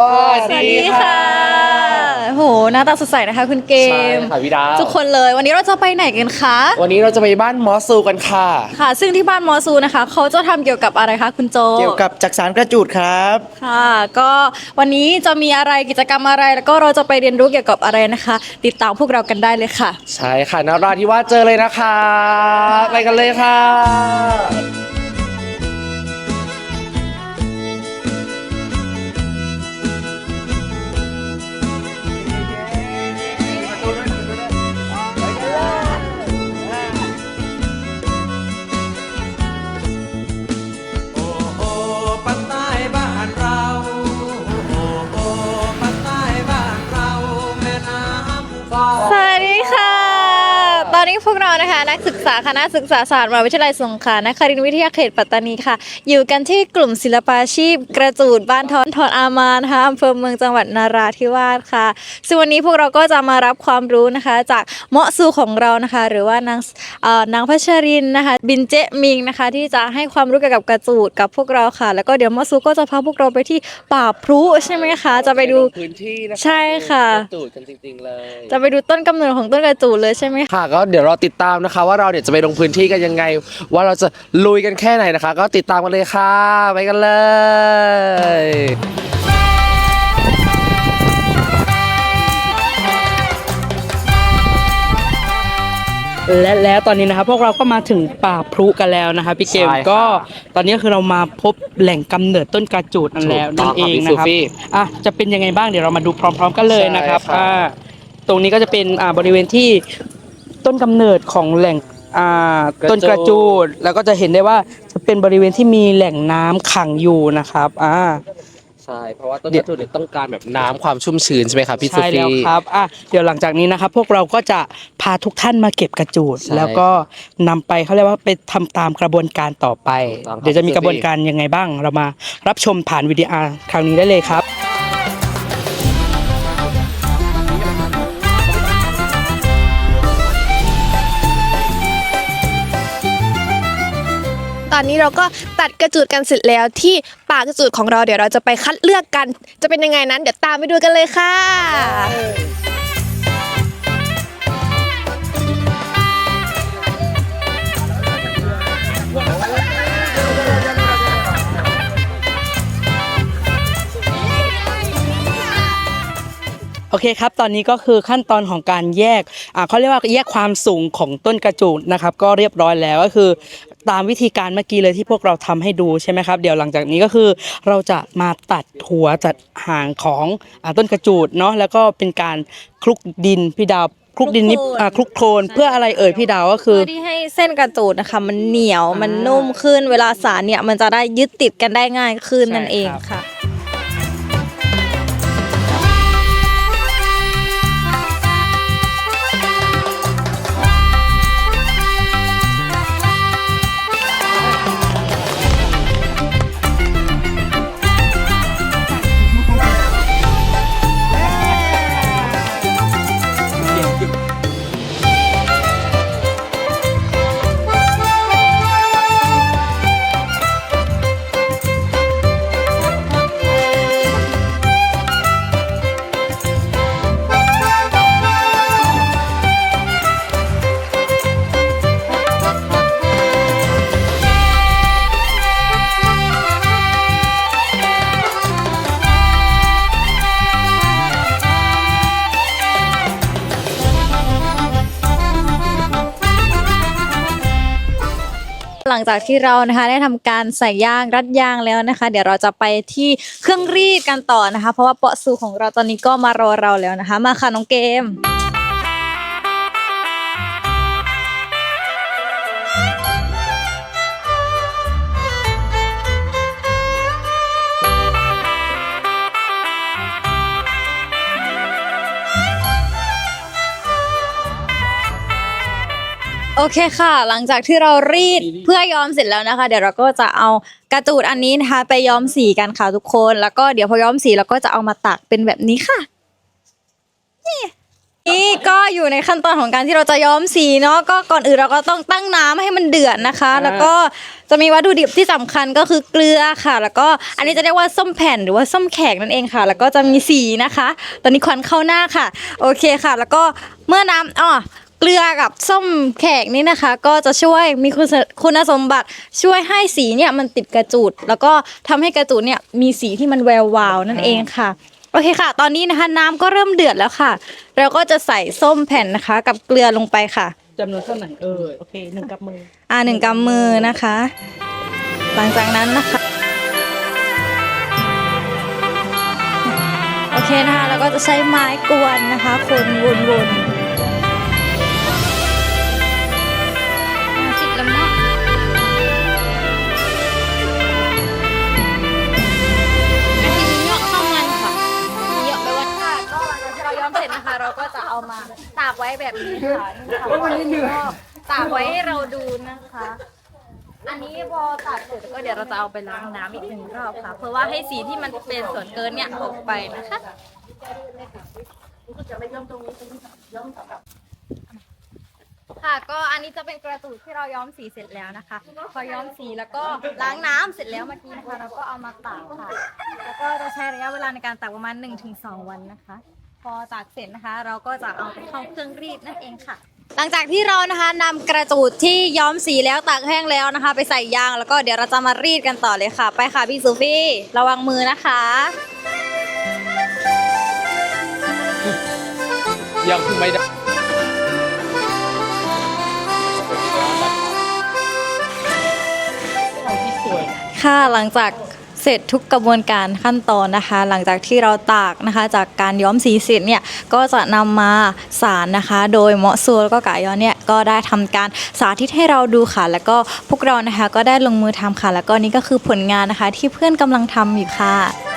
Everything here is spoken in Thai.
สวัสดีค่ะ โห หน้าตาสดใสนะคะคุณเกใช่ม ค่ะพี่ดาวทุกคนเลย วันนี้เราจะไปไหนกันคะ วันนี้เราจะไปบ้านมอสซูกันค่ะ ค่ะ ซึ่งที่บ้านมอซูนะคะ เขาจะทำเกี่ยวกับอะไรคะคุณโจเกี่ยวกับจักสารกระจูดครับ ค่ะ ก็วันนี้จะมีอะไรกิจกรรมอะไร แล้วก็เราจะไปเรียนรู้เกี่ยวกับอะไรนะคะ ติดตามพวกเรากันได้เลยค่ะ ใช่ค่ะนาราธิวาสเจอเลยนะคะ ไปกันเลยค่ะ พวกเรานะคะนักศึกษาคณะศึกษาศาสตร์มหาวิทยาลัยสงขลานครินทร์วิทยาเขตปัตตานีค่ะ อยู่กันที่กลุ่มศิลปาชีพ กระจูดบ้านทอนทอนอามานนะคะอำเภอเมืองจังหวัดนาราธิวาสค่ะซึ่งวันนี้พวกเราก็จะมารับความรู้นะคะ จากเมาะซูของเรานะคะ หรือว่านางเอ่อนางพัชรินนะคะ บินเจมิงนะคะ ที่จะให้ความรู้เกี่ยวกับกระจูดกับพวกเราค่ะ แล้วก็เดี๋ยวเมาะซูก็จะพาพวกเราไปที่ป่าพรุใช่ไหมคะจะไปดูลงพื้นที่นะคะใช่ค่ะจูดกันจริงๆเลย จะไปดูต้นกำเนิดของต้นกระจูดเลยใช่ไหมคะค่ะก็เดี๋ยวเราติดตามนะคะ ว่าเราเนี่ยจะไปลงพื้นที่กันยังไง ว่าเราจะลุยกันแค่ไหนนะคะ ก็ติดตามกันเลยค่ะ ไปกันเลยและแล้วตอนนี้นะครับพวกเราก็มาถึงป่าพรุกันแล้วนะคะพี่เกมใช่ครับก็ตอนนี้คือเรามาพบแหล่งกำเนิดต้นกระจูดนั่นแล้วถูกต้นั่องนเองครับพี่นะครับซูฟี่อะจะเป็นยังไงบ้างเดี๋ยวเรามาดูพร้อม ๆ กันเลยนะครับใช่ครับอ่าตรงนี้ก็จะเป็นอ่าบริเวณที่ ต้นกำเนิดของแหล่งอ่าต้นกระจูดแล้วก็จะเห็นได้ว่าจะเป็นบริเวณที่มีแหล่งน้ำขังอยู่นะครับอ่า ใช่เพราะว่าต้นกระจูดเนี่ยต้องการแบบน้ำความชุ่มชื้นใช่ไหมครับพี่ซูใช่ฟี่ แล้วครับอะเดี๋ยวหลังจากนี้นะครับ พวกเราก็จะพาทุกท่านมาเก็บกระจูด ใช่แล้วก็นำไปเขาเรียกว่าไปทำตามกระบวนการต่อไป ถูกต้องครับ เดี๋ยวจะมีพี่กระบวนการยังไงบ้าง เรามารับชมผ่านวิดีโอครั้งนี้ได้เลยครับ อนนี้เราก็ตัดกระจูดกันเสร็จแล้วที่ป่ากระจูดของเราเดี๋ยวเราจะไปคัดเลือกกัน จะเป็นยังไงนั้นเดี๋ยวตามไปดูกันเลยค่ะ โอเคครับ ตอนนี้ก็คือขั้นตอนของการแยกอ่าเขาเรียกว่าแยกความสูงของต้นกระจูดนะครับ ก็เรียบร้อยแล้วก็คือ ตามวิธีการเมื่อกี้เลยที่พวกเราทำให้ดูใช่ไหมครับ เดี๋ยวหลังจากนี้ก็คือ เราจะมาตัดหัวตัดหางของอาต้นกระจูดเนาะแล้วก็เป็นการคลุกดินพี่ดาวคลุกดินนี่อ่าคลุกโคลนเพื่ออะไรเอ่ยพี่ดาวก็คือเพื่อที่ให้เส้นกระจูดนะคะ มันเหนียวมันนุ่มขึ้นเวลาสารเนี่ยมันจะได้ยึดติดกันได้ง่ายขึ้นใช่นั่นเองครับค่ะ หลังจากที่เรานะคะได้ทำการใส่ย่างรัดย่างแล้วนะคะ เดี๋ยวเราจะไปที่เครื่องรีดกันต่อนะคะ เพราะว่าเปาะซูของเราตอนนี้ก็มารอเราแล้วนะคะ มาค่ะน้องเกม โอเคค่ะ หลังจากที่เรารีดเพื่อย้อมเสร็จแล้วนะคะ เดี๋ยวเราก็จะเอากระจูดอันนี้นะคะไปย้อมสีกันค่ะทุกคน แล้วก็เดี๋ยวพอย้อมสีเราก็จะเอามาตักเป็นแบบนี้ค่ะนี่นี่ก็อยู่ในขั้นตอนของการที่เราจะย้อมสีเนาะก็ก่อนอื่นเราก็ต้องตั้งน้ำให้มันเดือดนะคะ แล้วก็จะมีวัตถุดิบที่สำคัญก็คือเกลือค่ะ แล้วก็อันนี้จะเรียกว่าส้มแผ่นหรือว่าส้มแขกนั่นเองค่ะ แล้วก็จะมีสีนะคะ ตอนนี้ควันเข้าหน้าค่ะ โอเคค่ะ แล้วก็เมื่อน้ำอ๋อ เกลือกับส้มแขกนี่นะคะ ก็จะช่วยมีคุณสคุณสมบัติช่วยให้สีเนี่ยมันติดกระจูดแล้วก็ทำให้กระจูดเนี่ยมีสีที่มันแวววาวนั่นเองค่ะ โอเคค่ะ ตอนนี้นะคะน้ำก็เริ่มเดือดแล้วค่ะ เราก็จะใส่ส้มแผ่นนะคะ กับเกลือลงไปค่ะ จำนวนเท่าไหร่เออโอเคหนึ่งกับมือ อ่าหนึ่งกำมือนะคะ หลังจากนั้นนะคะ โอเคนะคะ แล้วก็จะใช้ไม้กวนนะคะคนวน เราย้อมเสร็จนะคะ เราก็จะเอามาตากไว้แบบนี้ค่ะนี่ค่ะก็ตากไว้ให้เราดูนะคะ อันนี้พอตัดเสร็จก็เดี๋ยวเราจะเอาไปล้างน้ำอีกหนึ่งรอบค่ะ เพื่อว่าให้สีที่มันเป็นส่วนเกินเนี่ยออกไปนะคะค่ะก็อันนี้จะเป็นกระตูดที่เราย้อมสีเสร็จแล้วนะคะ พอย้อมสีแล้วก็ล้างน้ำเสร็จแล้วเมื่อกี้นะคะ เราก็เอามาตากค่ะ แล้วก็จะใช้ระยะเวลาในการตากประมาณ 1-2 วันนะคะพ อตากเสร็จนะคะ เราก็จะเอาไปเข้าเครื่องรีดนั่นเองค่ะ หลังจากที่เรานะคะนำกระจูดที่ย้อมสีแล้วตากแห้งแล้วนะคะ ไปใส่ยางแล้วก็เดี๋ยวเราจะมารีดกันต่อเลยค่ะ ไปค่ะพี่ซูฟี่ระวังมือนะคะ ยังคือไม่ได้ ค่ะหลังจากเส ร็จทุกกระบวนการขั้นตอนนะคะ หลังจากที่เราตากนะคะ จากการย้อมสีเสร็จเนี่ยก็จะนำมาสารนะคะ โดยเหมาะซัวแล้วก็กายอนเนี่ยก็ได้ทำการสาธิตให้เราดูค่ะ แล้วก็พวกเรานะคะก็ได้ลงมือทำค่ะ แล้วก็นี่ก็คือผลงานนะคะ ที่เพื่อนกำลังทำอยู่ค่ะ